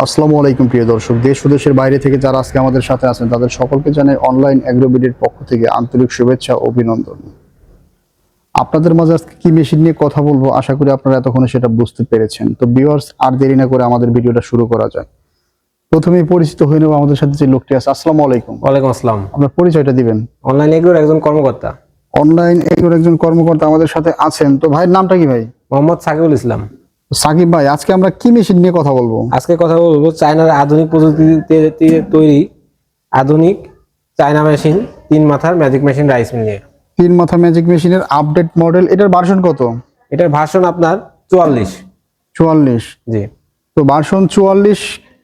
আসসালামু আলাইকুম প্রিয় দর্শক। দেশ ও দেশের বাইরে থেকে যারা আজকে আমাদের সাথে আছেন তাদের সকলকে জানাই অনলাইন অ্যাগ্রোবিডির পক্ষ থেকে আন্তরিক শুভেচ্ছা ও অভিনন্দন। আপনাদের মাঝে আজকে কি মেশিন নিয়ে কথা বলব? আশা করি আপনারা এতক্ষণে সেটা বুঝতে পেরেছেন। তো ভিউয়ার্স আর দেরি না করে আমাদের ভিডিওটা শুরু করা যায় প্রথমে পরিচিত হয়ে নেব আমাদের সাথে যে লোকটি আছে। আসসালামু আলাইকুম। ওয়ালাইকুম আসসালাম। আপনার পরিচয়টা দিবেন। অনলাইন এগুলোর একজন কর্মকর্তা। অনলাইন এগুলোর একজন কর্মকর্তা আমাদের সাথে আছেন। তো ভাইয়ের নামটা কি ভাই? মোহাম্মদ সাকিবুল ইসলাম। সাকিব ভাই আজকে আমরা কি মেশিন নিয়ে কথা বলব? আজকে কথা বলব চায়নার আধুনিক প্রযুক্তিতে তৈরি আধুনিক চায়না মেশিন তিন মাথার ম্যাজিক মেশিন রাইস মিল নিয়ে। তিন মাথা ম্যাজিক মেশিনের আপডেট মডেল এটার ভার্সন কত? এটার ভার্সন আপনার চুয়াল্লিশ। চুয়াল্লিশ। জি। তো ভার্সন চুয়াল্লিশ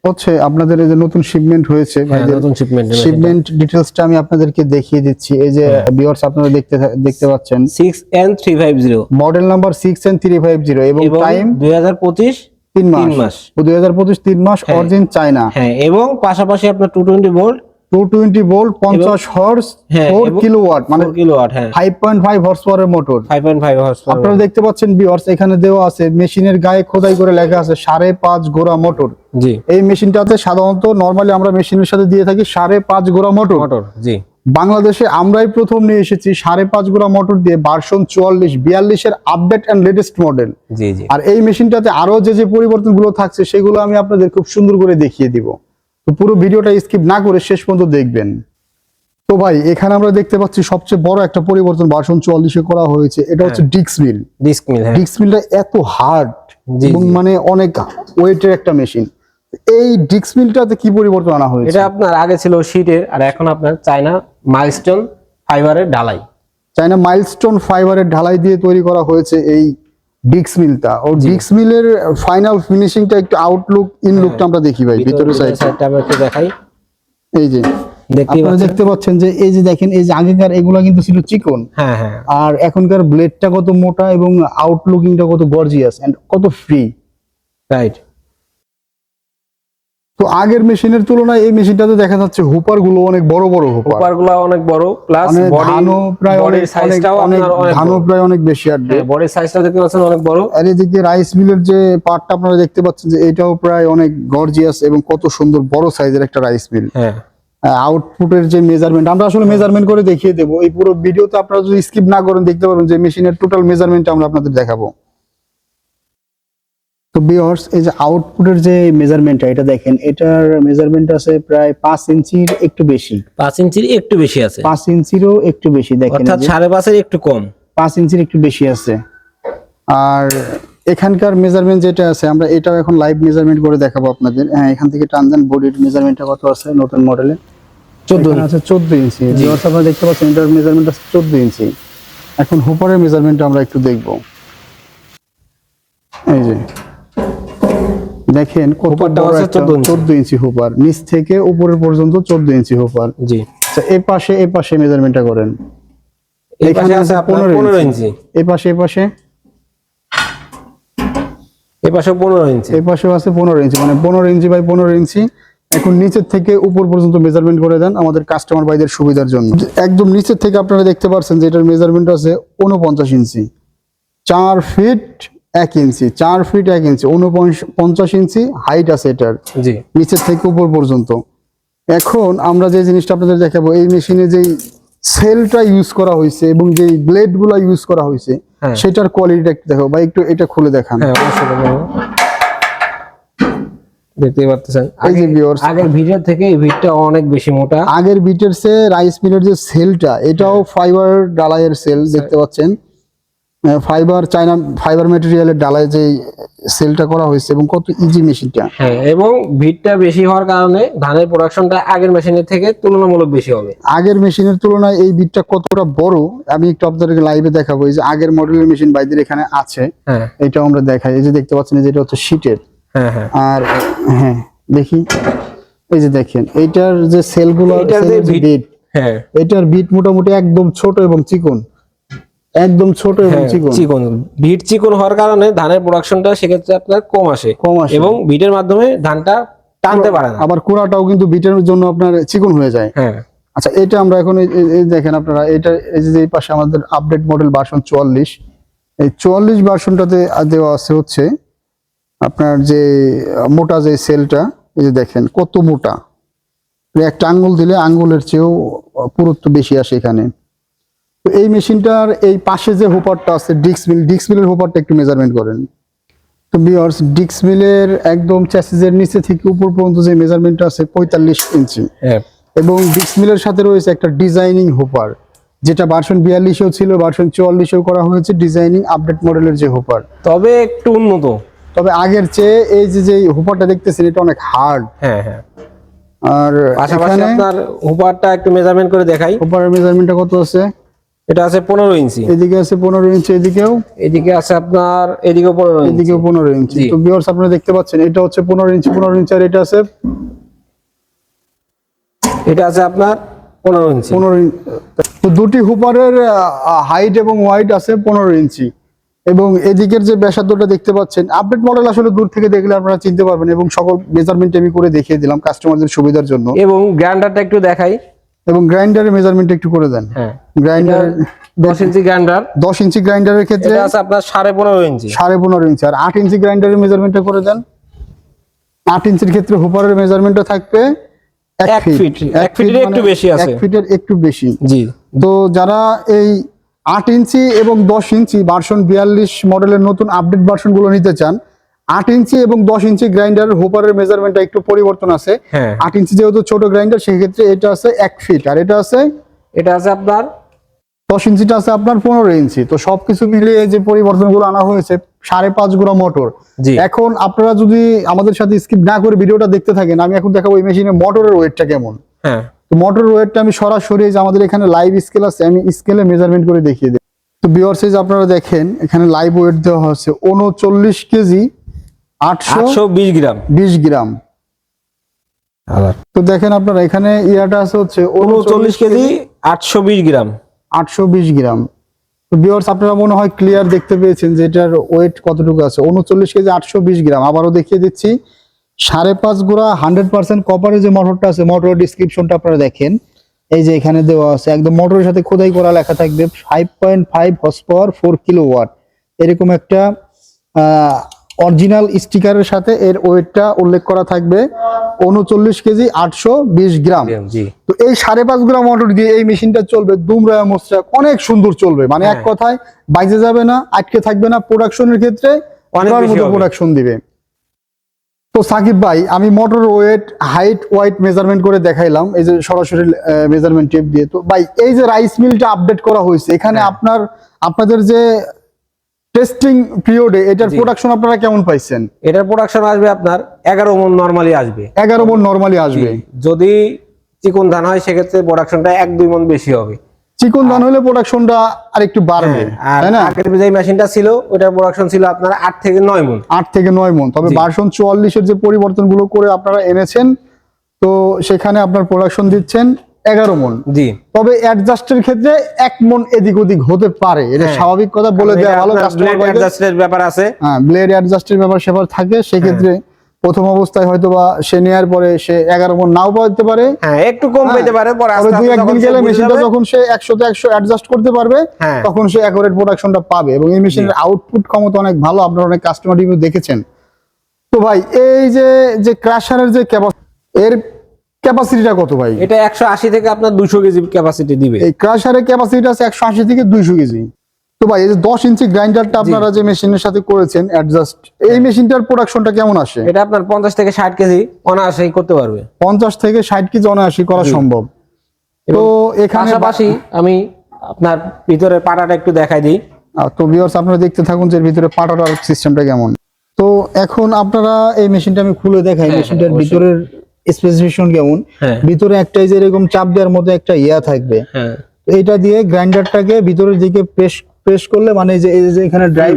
হচ্ছে আপনাদের এই যে নতুন শিপমেন্ট হয়েছে হ্যাঁ, নতুন শিপমেন্ট শিপমেন্ট ডিটেলসটা আমি আপনাদেরকে দেখিয়ে দিচ্ছি এই যে হ্যাঁ। ভিউয়ার্স আপনারা দেখতে দেখতে পাচ্ছেন six N three five zero model number six and three five zero এবং এবং টাইম দুই হাজার পঁচিশ তিন তিন মাস মাস। দুই হাজার পঁচিশ তিন মাস হ্যাঁ। অরিজিন চায়না হ্যাঁ এবং পাশাপাশি আপনার two twenty volt two twenty volt পঞ্চাশ হর্স হ্যাঁ, ফোর এবং- কিলো ওয়াট মানে ফোর কিলো হ্যাঁ। ফাইভ পয়েন্ট ফাইভ হর্স পাওয়ারের motor five point five horse আপনারা দেখতে পাচ্ছেন ভিউয়ার্স এখানে দেওয়া আছে মেশিনের গায়ে খোদাই করে লেখা আছে সাড়ে পাঁচ গোড়া মোটর জি। এই মেশিনটাতে সাধারণত নর্মালি আমরা মেশিনের সাথে দিয়ে থাকি সাড়ে পাঁচ গোড়া মোটর মোটর জি। বাংলাদেশে আমরাই প্রথম নিয়ে এসেছি সাড়ে পাঁচ গোড়া মোটর দিয়ে ভার্সন চুয়াল্লিশ বিয়াল্লিশের আপডেট অ্যান্ড লেটেস্ট মডেল আর এই মেশিনটাতে আরও যে যে পরিবর্তনগুলো থাকছে সেগুলো আমি আপনাদের খুব সুন্দর করে দেখিয়ে দিব। তো পুরো ভিডিওটা স্কিপ না করে শেষ পর্যন্ত দেখবেন। তো ভাই এখানে আমরা দেখতে পাচ্ছি সবচেয়ে বড় একটা পরিবর্তন ভার্সন চুয়াল্লিশে করা হয়েছে। এটা হচ্ছে ডিক্স মিল ডিস্ক মিল ডিক্স মিলটা এত হার্ড এবং মানে অনেক ওয়েটের একটা মেশিন এই ডিক্স মিলটাতে কি পরিবর্তন আনা হয়েছে? এটা আপনার আগে ছিল শীটের আর এখন আপনার চায়না মাইলস্টোন ফাইবারের ডালাই চায়না মাইলস্টোন ফাইবারের ঢালাই দিয়ে তৈরি করা হয়েছে এই ডিক্স মিলটা ও ডিক্স মিলের ফাইনাল ফিনিশিংটা একটু আউটলুক ইন লুকটা আমরা দেখি ভাই ভিতরে সাইড সাইডটা আমরা একটু দেখাই। এই যে আপনারা দেখতে পাচ্ছেন যে এই যে দেখেন এই যে আগেকার এগুলা কিন্তু ছিল চিকন। হ্যাঁ হ্যাঁ। আর এখনকার ব্লেডটা কত মোটা এবং আউটলুকিংটা কত গর্জিয়াস এন্ড কত ফ্রি রাইট তো আগের মেশিনের তুলনায় এই মেশিনটাতে দেখা যাচ্ছে হুপারগুলো অনেক বড় বড় হুপার। গুলো অনেক বড় প্লাস বডি ধানও প্রায় অনেক সাইজটাও অনেক ধানও প্রায় অনেক বেশি আসবে বডির সাইজটা দেখতে পাচ্ছেন অনেক বড়। আর এদিকে রাইস মিলের যে পার্টটা আপনারা দেখতে পাচ্ছেন যে এটাও প্রায় অনেক গর্জিয়াস এবং কত সুন্দর বড় সাইজের একটা রাইস মিল হ্যাঁ। আউটপুটের যে মেজারমেন্ট আমরা আসলে মেজারমেন্ট করে দেখিয়ে দেবো। এই পুরো ভিডিওতে আপনারা যদি স্কিপ না করেন দেখতে পারবেন যে মেশিনের টোটাল মেজারমেন্ট আমরা আপনাদের দেখাবো। তো বিয়ার্স এই যে আউটপুটের যে মেজারমেন্টটা এটা দেখেন এটার মেজারমেন্ট আছে প্রায় পাঁচ ইঞ্চির একটু বেশি। পাঁচ ইঞ্চির একটু বেশি আছে। পাঁচ ইঞ্চিরও একটু বেশি দেখেন অর্থাৎ। সাড়ে পাঁচের একটু কম। পাঁচ ইঞ্চির একটু বেশি আছে। আর এখানকার মেজারমেন্ট যেটা আছে আমরা এটাও এখন লাইভ মেজারমেন্ট করে দেখাবো আপনাদের। হ্যাঁ এখান থেকে টান দেন বডির মেজারমেন্টটা কত আছে নতুন মডেলে চোদ্দ আছে চোদ্দ ইঞ্চি। ভিউয়ার্স আপনারা দেখতে পাচ্ছেন এটার মেজারমেন্ট আছে চোদ্দ ইঞ্চি। এখন হুপারের মেজারমেন্ট আমরা একটু দেখব। এই যে। দেখেন কত বড় আছে একটা 14 ইঞ্চি। চোদ্দ ইঞ্চি হুপার। নিচ থেকে উপরের পর্যন্ত চোদ্দ ইঞ্চি হুপার। জি। আচ্ছা এই পাশে এই পাশে মেজারমেন্টটা করেন। এখানে আছে আপনার 15 ইঞ্চি। ইঞ্চি। এই পাশে এই পাশে। এই পাশে পনেরো ইঞ্চি। এই পাশেও আছে পনেরো ইঞ্চি। মানে পনেরো ইঞ্চি বাই পনেরো ইঞ্চি। এখন নিচের থেকে উপর পর্যন্ত মেজারমেন্ট করে দেন আমাদের কাস্টমার ভাইদের সুবিধার জন্য। একদম নিচের থেকে আপনারা দেখতে পাচ্ছেন যে এটার মেজারমেন্ট আছে উনপঞ্চাশ ইঞ্চি। চার ফিট এক ইঞ্চি চার ফিট এক ইঞ্চি উনপঞ্চাশ ইঞ্চি হাইট আছে এটার। জি। নিচের থেকে উপর পর্যন্ত। এখন আমরা যে জিনিসটা আপনাদের দেখাবো এই মেশিনে যেই সেলটা ইউজ করা হয়েছে এবং যেই ব্লেডগুলা ইউজ করা হয়েছে হ্যাঁ। সেটার কোয়ালিটিটা একটু দেখাবো। বা একটু এটা খুলে দেখান। হ্যাঁ। দেখতেই পাচ্ছেন যে আগের ভিডিও থেকে এই ভিডটা অনেক বেশি মোটা। আগের বিটের সে রাইস মিলের যে সেলটা এটাও ফাইবার ডালাইয়ের সেল দেখতে পাচ্ছেন। ফাইবার চায়না ফাইবার ম্যাটেরিয়ালের ডালায় যে সেলটা করা হয়েছে এবং কত ইজি মেশিনটা হ্যাঁ এবং ভিডটা বেশি হওয়ার কারণে ধানের প্রোডাকশনটা আগের মেশিনের থেকে তুলনামূলক বেশি হবে। আগের মেশিনের তুলনায় এই বিটটা কতটা বড় আমি একটু আপনাদেরকে লাইভে দেখাবো। এই যে আগের মডেলের মেশিন বাইদের এখানে আছে হ্যাঁ। এটাও আমরা দেখাই। এই যে দেখতে পাচ্ছেন এই যে এটা হচ্ছে শীটের হ্যাঁ হ্যাঁ। আর হ্যাঁ দেখি। এই যে দেখেন এইটার যে সেলগুলো bit- বিট হ্যাঁ। এটার বিট মোটামুটি একদম ছোট এবং চিকন। একদম ছোট এবং হ্যাঁ, চিকন। চিকন। ভিট চিকন হওয়ার কারণে ধানের প্রোডাকশনটা সেক্ষেত্রে আপনার কম আসে কম আসে। এবং ভিটের মাধ্যমে ধানটা টানতে পারে না। আবার কুড়াটাও কিন্তু ভিটের জন্য আপনার চিকন হয়ে যায়। হ্যাঁ। আচ্ছা এটা আমরা এখন দেখেন আপনারা এটা এই যে এই পাশে আমাদের আপডেট মডেল ভার্সন চুয়াল্লিশ। এই চুয়াল্লিশ ভার্সনটাতে দেওয়া আছে হচ্ছে আপনার যে মোটা যে সেলটা এই যে দেখেন কত মোটা। একটা আঙ্গুল দিলে আঙ্গুলের চেয়েও পুরুত্ব বেশি আসে এখানে। তো এই মেশিনটার এই পাশে যে হুপারটা আছে ডিক্স মিল ডিক্স মিলের হোপারটা একটু মেজারমেন্ট করেন। তো বিয়ার্স ডিক্স মিলের একদম চ্যাসিসের নিচে থেকে উপর পর্যন্ত যে মেজারমেন্টটা আছে পঁয়তাল্লিশ ইঞ্চি। হ্যাঁ। এবং ডিক্স মিলের সাথে রয়েছে একটা ডিজাইনিং হুপার যেটা ভার্সন বিয়াল্লিশেও ছিল ভার্সন চুয়াল্লিশেও করা হয়েছে ডিজাইনিং আপডেট মডেলের যে হোপার। তবে একটু উন্নত। তবে আগের চেয়ে এই যে যে হুপারটা দেখতেছেন এটা অনেক হার্ড হ্যাঁ হ্যাঁ। আর পাশাপাশি আপনার হুপারটা একটু মেজারমেন্ট করে দেখাই। হোপারের মেজারমেন্টটা কত আছে? এটা আছে পনেরো ইঞ্চি। এদিকে আছে পনেরো ইঞ্চি এদিকেও? এদিকে আছে আপনার এদিকেও পনেরো এদিকেও পনেরো ইঞ্চি। তো ভিউয়ার্স আপনারা দেখতে পাচ্ছেন এটা হচ্ছে পনেরো ইঞ্চি পনেরো ইঞ্চি আর এটা আছে এটা আছে আপনার পনেরো ইঞ্চি। পনেরো ইঞ্চি তো দুটি হুপারের হাইট এবং ওয়াইড আছে পনেরো ইঞ্চি। এবং এদিকের যে ব্যাসার্ধটা দেখতে পাচ্ছেন আপডেট মডেল আসলে দূর থেকে দেখলে আপনারা চিনতে পারবেন এবং সকল মেজারমেন্ট আমি করে দেখিয়ে দিলাম কাস্টমারদের সুবিধার জন্য। এবং গ্রাইন্ডারটা একটু দেখাই। এবং গ্রাইন্ডারের মেজারমেন্ট একটু করে দেন। হ্যাঁ। গ্রাইন্ডার দশ ইঞ্চি গ্রাইন্ডার দশ ইঞ্চি গ্রাইন্ডারের ক্ষেত্রে এটা আছে আপনার সাড়ে পনেরো ইঞ্চি। সাড়ে পনেরো ইঞ্চি। আর আট ইঞ্চি গ্রাইন্ডারের মেজারমেন্টটা করে দেন। আট ইঞ্চির ক্ষেত্রে হুপারের মেজারমেন্টটা থাকবে এক এক ফিট ফিট, ফিটের একটু বেশি আছে। ফিটের একটু বেশি। জি। তো যারা এই আট ইঞ্চি এবং দশ ইঞ্চি ভার্সন বিয়াল্লিশ মডেলের নতুন আপডেট ভার্সনগুলো নিতে চান আট ইঞ্চি এবং দশ ইঞ্চি গ্রাইন্ডার হোপারের মেজারমেন্টটা একটু পরিবর্তন আছে। হ্যাঁ। আট ইঞ্চি যেহেতু ছোট গ্রাইন্ডার সেক্ষেত্রে এটা আছে এক ফিট। আর এটা আছে? এটা আছে আপনার দশ ইঞ্চিটা আছে আপনার পনেরো ইঞ্চি। তো সবকিছু মিলিয়ে যে পরিবর্তনগুলো আনা হয়েছে সাড়ে পাঁচ গুঁড়া মোটর। এখন আপনারা যদি আমাদের সাথে স্কিপ না করে ভিডিওটা দেখতে থাকেন আমি এখন দেখাবো এই মেশিনের মোটরের ওয়েটটা কেমন। হ্যাঁ। তো মোটরের ওয়েটটা আমি সরাসরি যে আমাদের এখানে লাইভ স্কেল আছে আমি স্কেলে মেজারমেন্ট করে দেখিয়ে দিই তো বিওর সাইজ আপনারা দেখেন এখানে লাইভ ওয়েট দেওয়া হচ্ছে উনচল্লিশ কেজি আটশো বিশ গ্রাম। বিশ গ্রাম। তো দেখেন আপনারা এখানে ইয়াটা আছে হচ্ছে উনচল্লিশ কেজি আটশো বিশ গ্রাম। আটশো বিশ গ্রাম। তো বিয়ার্স আপনারা মনে হয় ক্লিয়ার দেখতে পেয়েছেন যে এটার ওয়েট কতটুকু আছে। উনচল্লিশ কেজি আটশো বিশ গ্রাম। আবারও দেখিয়ে দিচ্ছি সাড়ে পাঁচ গুড়া হান্ড্রেড পার্সেন্ট কপারের যে মোটরটা আছে মোটরের ডিসক্রিপশনটা আপনারা দেখেন। এই যে এখানে দেওয়া আছে একদম মোটরের সাথে খোদাই করা লেখা থাকবে five point five horsepower four kilowatt এরকম একটা অরিজিনাল স্টিকারের সাথে এর ওয়েটটা উল্লেখ করা থাকবে উনচল্লিশ কেজি আটশো বিশ গ্রাম। তো এই সাড়ে পাঁচ গ্রাম মোটর দিয়ে এই মেশিনটা চলবে দুমরা মোসরা অনেক সুন্দর চলবে। মানে এক হ্যাঁ। কথায় বাইজে যাবে না আটকে থাকবে না প্রোডাকশনের ক্ষেত্রে প্রোডাকশন দিবে। তো সাকিব ভাই আমি motor weight height weight measurement করে দেখাইলাম এই যে সরাসরি মেজারমেন্ট টেপ দিয়ে। তো ভাই এই যে রাইস মিলটা আপডেট করা হয়েছে এখানে হ্যাঁ। আপনার আপনাদের যে টেস্টিং পিরিয়ডে এটার প্রোডাকশন আপনারা কেমন পাইছেন? এটার প্রোডাকশন আসবে আপনার এগারো মন নর্মালি আসবে। এগারো মন নর্মালি আসবে। যদি চিকন ধান হয় সেক্ষেত্রে প্রোডাকশনটা এক দুই মন বেশি হবে। চিকন ধান হলে প্রোডাকশনটা আর একটু বাড়বে হ্যাঁ, তাই না? আগের যে মেশিনটা ছিল ওটার প্রোডাকশন ছিল আপনার আট থেকে নয় মন। আট থেকে নয় মন। তবে। ভার্সন চুয়াল্লিশের যে পরিবর্তনগুলো করে আপনারা এনেছেন তো সেখানে আপনার প্রোডাকশন দিচ্ছেন। এগারো মন। জি। তবে অ্যাডজাস্টের ক্ষেত্রে এক মন এদিক ওদিক হতে পারে। এটা হ্যাঁ। স্বাভাবিক কথা বলে দেওয়া ভালো ব্লেড অ্যাডজাস্টের ব্যাপার আছে। হ্যাঁ ব্লেড অ্যাডজাস্টের ব্যাপার সেবার থাকে। সেক্ষেত্রে প্রথম অবস্থায় হয়তো বা সে নেওয়ার পরে সে এগারো মন নাও পাইতে পারে। হ্যাঁ একটু কম হ্যাঁ। পেতে পারে পরে দুই একদিন গেলে মেশিনটা যখন সে একশোতে একশো অ্যাডজাস্ট করতে পারবে হ্যাঁ। তখন সে অ্যাকোরেট প্রোডাকশনটা পাবে এবং এই মেশিনের আউটপুট ক্ষমতা অনেক ভালো। আপনারা অনেক কাস্টমার রিভিউ দেখেছেন। তো ভাই এই যে যে ক্রাশারের যে ক্যাপাসিটি এর ক্যাপাসিটিটা কত ভাই? এটা একশো আশি থেকে আপনার দুশো কেজি ক্যাপাসিটি দিবে। এই ক্রাশারের ক্যাপাসিটি আছে একশো আশি থেকে দুইশো কেজি। তো ভাই এই যে দশ ইঞ্চি গ্রাইন্ডারটা আপনারা যে মেশিনের সাথে করেছেন অ্যাডজাস্ট এই মেশিনটার প্রোডাকশনটা কেমন আসে? এটা আপনার পঞ্চাশ থেকে ষাট কেজি অনায়াসেই করতে পারবে। পঞ্চাশ থেকে ষাট কেজি অনায়াসি করা সম্ভব। তো এখানে পাশাপাশি আমি আপনার ভিতরের পাটাটা একটু দেখাই দিই। তো ভিউয়ার্স আপনারা দেখতে থাকুন যে ভিতরে পাটাটার সিস্টেমটা কেমন। তো এখন আপনারা এই মেশিনটা আমি খুলে দেখাই হ্যাঁ, মেশিনটার অবশ্যই। ভিতরের স্পেসিফিকেশন কেমন? হ্যাঁ। ভিতরে একটাই যে এরকম চাপ দেওয়ার মতো একটা ইয়া থাকবে। হ্যাঁ। তো দিয়ে গ্রাইন্ডারটাকে ভিতরের দিকে প্রেস প্রেস করলে মানে এই যে এই যে এখানে ড্রাইভ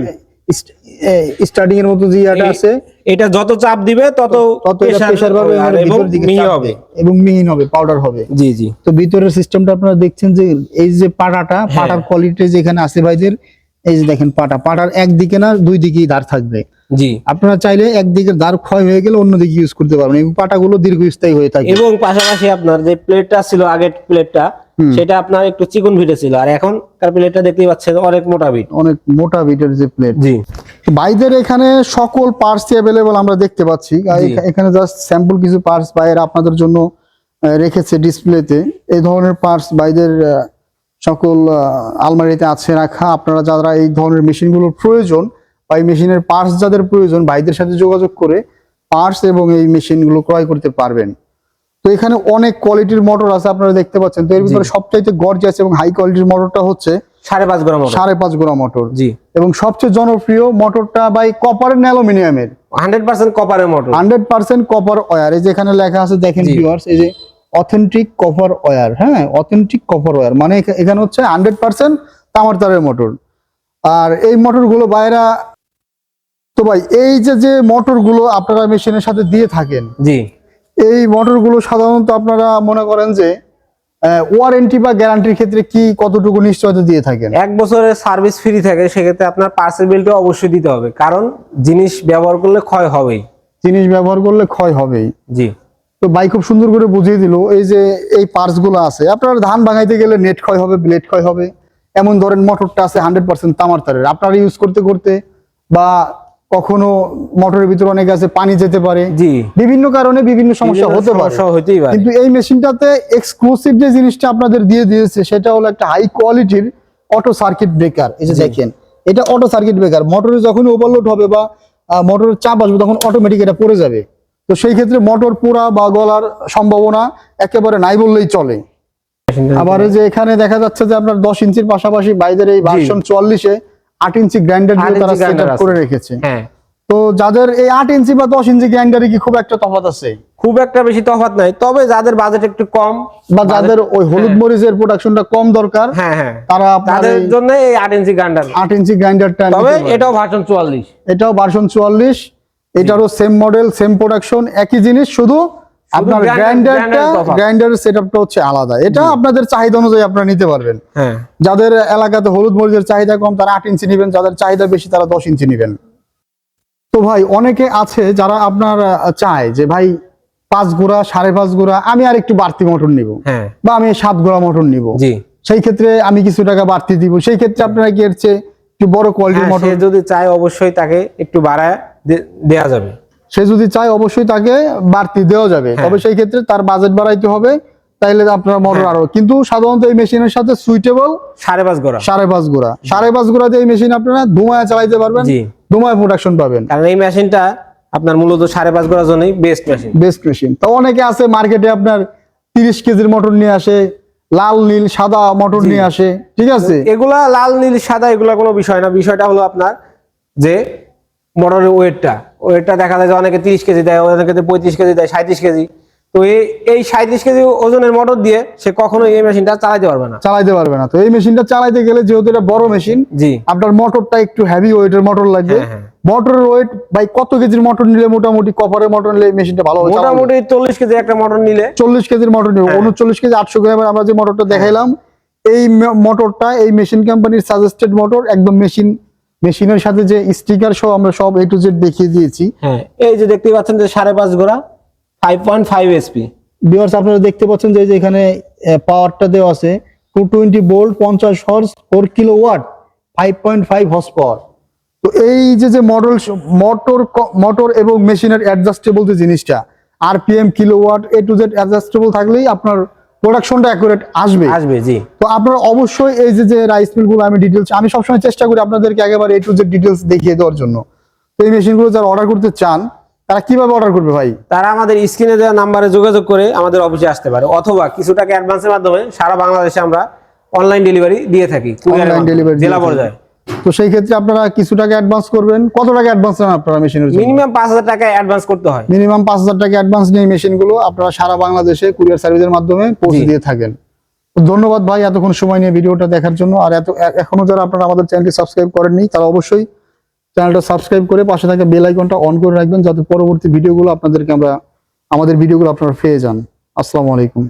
স্টার্টিং এর মতো যে ইয়াটা আছে এটা যত চাপ দিবে তত তত এটা প্রেসার পাবে আর এবং এবং ভিতর দিকে মিহি হবে। এবং মিহিন হবে পাউডার হবে। জি জি। তো ভিতরের সিস্টেমটা আপনারা দেখছেন যে এই যে পাটাটা হ্যাঁ। পাটার কোয়ালিটি যেখানে আছে ভাইদের এই যে দেখেন পাটা পাটার একদিকে না দুই দিকেই ধার থাকবে। জি। আপনারা চাইলে একদিকে ধার ক্ষয় হয়ে গেলে অন্যদিকে ইউজ করতে পারবেন। এবং পাটাগুলো দীর্ঘস্থায়ী হয়ে থাকে। এবং পাশাপাশি আপনার যে প্লেটটা ছিল আগের প্লেটটা সেটা আপনার একটু চিকন ভিটে ছিল। আর এখন প্লেটটা দেখতেই পাচ্ছেন অনেক মোটা ভিট। অনেক মোটা ভিটের যে প্লেট জি। বাইদের এখানে সকল পার্টস অ্যাভেলেবল আমরা দেখতে পাচ্ছি। এখানে জাস্ট স্যাম্পল কিছু পার্টস বাইরে আপনাদের জন্য রেখেছে ডিসপ্লেতে এই ধরনের পার্টস বাইদের সকল আলমারিতে আছে রাখা। আপনারা যারা এই ধরনের মেশিনগুলোর প্রয়োজন বা এই মেশিনের পার্টস যাদের প্রয়োজন ভাইদের সাথে যোগাযোগ করে পার্টস এবং এই মেশিনগুলো ক্রয় করতে পারবেন। তো এখানে অনেক কোয়ালিটির মোটর আছে আপনারা দেখতে পাচ্ছেন। তো এর ভিতরে সবচাইতে গর্জিয়াস এবং হাই কোয়ালিটির মোটরটা হচ্ছে সাড়ে পাঁচ গ্রাম সাড়ে পাঁচ গ্রাম মোটর জি। এবং সবচেয়ে জনপ্রিয় মোটরটা বাই কপার অ্যালুমিনিয়ামের হান্ড্রেড পার্সেন্ট কপারের motor hundred percent copper wire এই যেখানে লেখা আছে দেখেন। ভিউয়ার্স এই যে অথেন্টিক কপার ওয়ার হ্যাঁ? অথেন্টিক কপার ওয়ার মানে এখা- এখানে হচ্ছে হান্ড্রেড পার্সেন্ট তামার তারের মোটর আর এই মোটরগুলো বাইরা তো ভাই এই যে যে মোটরগুলো আপনারা মেশিনের সাথে দিয়ে থাকেন জি। এই মোটরগুলো সাধারণত আপনারা মনে করেন যে ওয়ারেন্টি বা গ্যারান্টির ক্ষেত্রে কি কতটুকু নিশ্চয়তা দিয়ে থাকেন? এক বছরের সার্ভিস ফ্রি থাকে সেক্ষেত্রে আপনার পার্সেল বিলটা অবশ্যই দিতে হবে। কারণ জিনিস ব্যবহার করলে ক্ষয় হবেই। জিনিস ব্যবহার করলে ক্ষয় হবেই। জি। তো ভাই খুব সুন্দর করে বুঝিয়ে দিল এই যে এই পার্টসগুলো আছে। আপনার ধান ভাঙাইতে গেলে নেট ক্ষয় হবে ব্লেড ক্ষয় হবে। এমন ধরেন মোটরটা আছে হান্ড্রেড পার্সেন্ট তামার তারের। আপনারা ইউজ করতে করতে বা কখনো মোটরের ভিতরে অনেক আছে পানি যেতে পারে। জি। বিভিন্ন কারণে বিভিন্ন সমস্যা হতে পারে। হতেই পারে। কিন্তু এই মেশিনটাতে এক্সক্লুসিভ যে জিনিসটা আপনাদের দিয়ে দিয়েছে সেটা হলো একটা হাই কোয়ালিটির অটো সার্কিট ব্রেকার এই যে দেখেন এটা অটো সার্কিট ব্রেকার মোটরে যখন ওভারলোড হবে বা মোটরের চাপ আসবে তখন অটোমেটিক এটা পড়ে যাবে। তো সেই ক্ষেত্রে মোটর পোড়া বা গলার সম্ভাবনা একেবারে নাই বললেই চলে। আবার যে এখানে দেখা যাচ্ছে যে আপনার দশ ইঞ্চির পাশাপাশি বাইদের এই ভার্সন চুয়াল্লিশে আট ইঞ্চি গ্রাইন্ডার দিয়ে তারা সেট করে রেখেছে। হ্যাঁ। তো যাদের এই আট ইঞ্চি বা দশ ইঞ্চি গ্রাইন্ডারে কি খুব একটা তফাৎ আছে? খুব একটা বেশি তফাৎ নাই তবে যাদের বাজেট একটু কম বা যাদের ওই হলুদ মরিচের প্রোডাকশনটা কম দরকার হ্যাঁ হ্যাঁ। তারা তাদের জন্য এই আট ইঞ্চি গান্ডার আট ইঞ্চি গ্রাইন্ডারটা তবে এটাও ভার্সন চুয়াল্লিশ। এটাও ভার্সন চুয়াল্লিশ। এটারও সেম মডেল সেম প্রোডাকশন একই জিনিস শুধু আপনার গ্রাইন্ডারটা। গ্রাইন্ডারের সেটআপটা হচ্ছে আলাদা। এটা আপনাদের চাহিদা অনুযায়ী আপনারা নিতে পারবেন। হ্যাঁ। যাদের এলাকাতে হলুদ মরিচের চাহিদা কম তারা আট ইঞ্চি নেবেন যাদের চাহিদা বেশি তারা দশ ইঞ্চি নেবেন। তো ভাই অনেকে আছে যারা আপনার চায় যে ভাই পাঁচ গোড়া সাড়ে পাঁচ গোড়া আমি আর একটু বাড়তি মটন নিব হ্যাঁ। বা আমি সাত গোড়া মটন নিব। জি। সেই ক্ষেত্রে আমি কিছু টাকা বাড়তি দিব। সেই ক্ষেত্রে আপনারা কি এর চেয়ে একটু বড় কোয়ালিটির হ্যাঁ, মোটর সে যদি চায় অবশ্যই তাকে একটু বাড়ায় দেয়া যাবে। সে যদি চায় অবশ্যই তাকে বাড়তি দেওয়া যাবে। হ্যাঁ। তবে সেই ক্ষেত্রে তার বাজেট বাড়াইতে হবে তাইলে আপনার মোটর হ্যাঁ। আরও। কিন্তু সাধারণত এই মেশিনের সাথে সুইটেবল সাড়ে পাঁচ গোড়া। সাড়ে পাঁচ গোড়া। সাড়ে পাঁচ গোড়াতে এই মেশিন আপনারা ধুমায় চালাইতে পারবেন ধুমায় প্রোডাকশন পাবেন। কারণ এই মেশিনটা আপনার মূলত সাড়ে পাঁচ গোড়ার জন্যই বেস্ট মেশিন বেস্ট মেশিন তো অনেকে আছে মার্কেটে আপনার তিরিশ কেজির মোটর নিয়ে আসে লাল নীল সাদা মোটর নিয়ে আসে ঠিক আছে? এগুলা লাল নীল সাদা এগুলা কোনো বিষয় না। বিষয়টা হলো আপনার যে মোটরের ওয়েটটা। ওয়েটটা দেখা যায় যে অনেকে তিরিশ কেজি দেয় অনেকে পঁয়ত্রিশ কেজি দেয় সাঁত্রিশ কেজি। তো এই এই সাঁত্রিশ কেজি ওজনের মোটর দিয়ে সে কখনো এই মেশিনটা চালাতে পারবে না। চালাইতে পারবে না। তো এই মেশিনটা চালাইতে গেলে যেহেতু এটা বড় মেশিন জি। আপনার মোটরটা একটু হেভি ওয়েটের মোটর লাগবে। হ্যাঁ, হ্যাঁ। মোটরের ওয়েট ভাই কত কেজির মোটর নিলে মোটামুটি কপারের মোটর নিলে মেশিনটা ভালো হবে মোটামুটি চল্লিশ কেজি একটা মোটর নিলে। চল্লিশ কেজির মোটর নিবে হ্যাঁ। উনচল্লিশ কেজি আটশো গ্রামের আমরা যে মোটরটা দেখাইলাম এই মোটরটা এই মেশিন কোম্পানির সাজেস্টেড মোটর একদম মেশিন মেশিনের সাথে যে স্টিকার সহ আমরা সব এ টু জেড দেখিয়ে দিয়েছি। হ্যাঁ। এই যে দেখতে পাচ্ছেন যে সাড়ে পাঁচ গোড়া five point five SP viewers আপনারা দেখতে পাচ্ছেন যে যে এখানে পাওয়ারটা দেওয়া আছে। টু টোয়েন্টি বোল্ট পঞ্চাশ horse four kilowatt five point five horsepower তো এই যে যে মডেল মোটর মোটর এবং মেশিনের অ্যাডজাস্টেবল যে জিনিসটা RPM kilowatt A to Z adjustable থাকলেই আপনার প্রোডাকশনটা অ্যাকুরেট আসবে। আসবে জি। তো আপনারা অবশ্যই এই যে যে রাইস মিলগুলো আমি ডিটেলস আমি সবসময় চেষ্টা করি আপনাদেরকে একেবারে টু জেড ডিটেলস দেখিয়ে দেওয়ার জন্য। তো এই মেশিনগুলো যারা অর্ডার করতে চান তারা কীভাবে অর্ডার করবে ভাই? তারা আমাদের স্ক্রিনে দেওয়া নাম্বারে যোগাযোগ করে আমাদের অফিসে আসতে পারে। অথবা কিছু টাকা অ্যাডভান্সের মাধ্যমে সারা বাংলাদেশে আমরা অনলাইন ডেলিভারি দিয়ে থাকি। অনলাইন ডেলিভারি জেলা পর্যায়ে। তো সেই ক্ষেত্রে আপনারা কিছু টাকা অ্যাডভান্স করবেন। কত টাকা অ্যাডভান্স নেন আপনারা মেশিনের জন্য? মিনিমাম পাঁচ হাজার টাকা অ্যাডভান্স করতে হয়। মিনিমাম পাঁচ হাজার টাকা অ্যাডভান্স নিয়ে মেশিনগুলো আপনারা সারা বাংলাদেশে কুরিয়ার সার্ভিসের মাধ্যমে পৌঁছে দিয়ে থাকেন। ধন্যবাদ ভাই এতক্ষণ সময় নিয়ে ভিডিওটা দেখার জন্য। আর এত এখনও যারা আপনারা আমাদের চ্যানেলটি সাবস্ক্রাইব করেননি তারা অবশ্যই চ্যানেলটা সাবস্ক্রাইব করে পাশে থাকা বেল আইকনটা অন করে রাখবেন যাতে পরবর্তী ভিডিওগুলো আপনাদেরকে আমরা আমাদের ভিডিওগুলো আপনারা পেয়ে যান। আসসালামু আলাইকুম।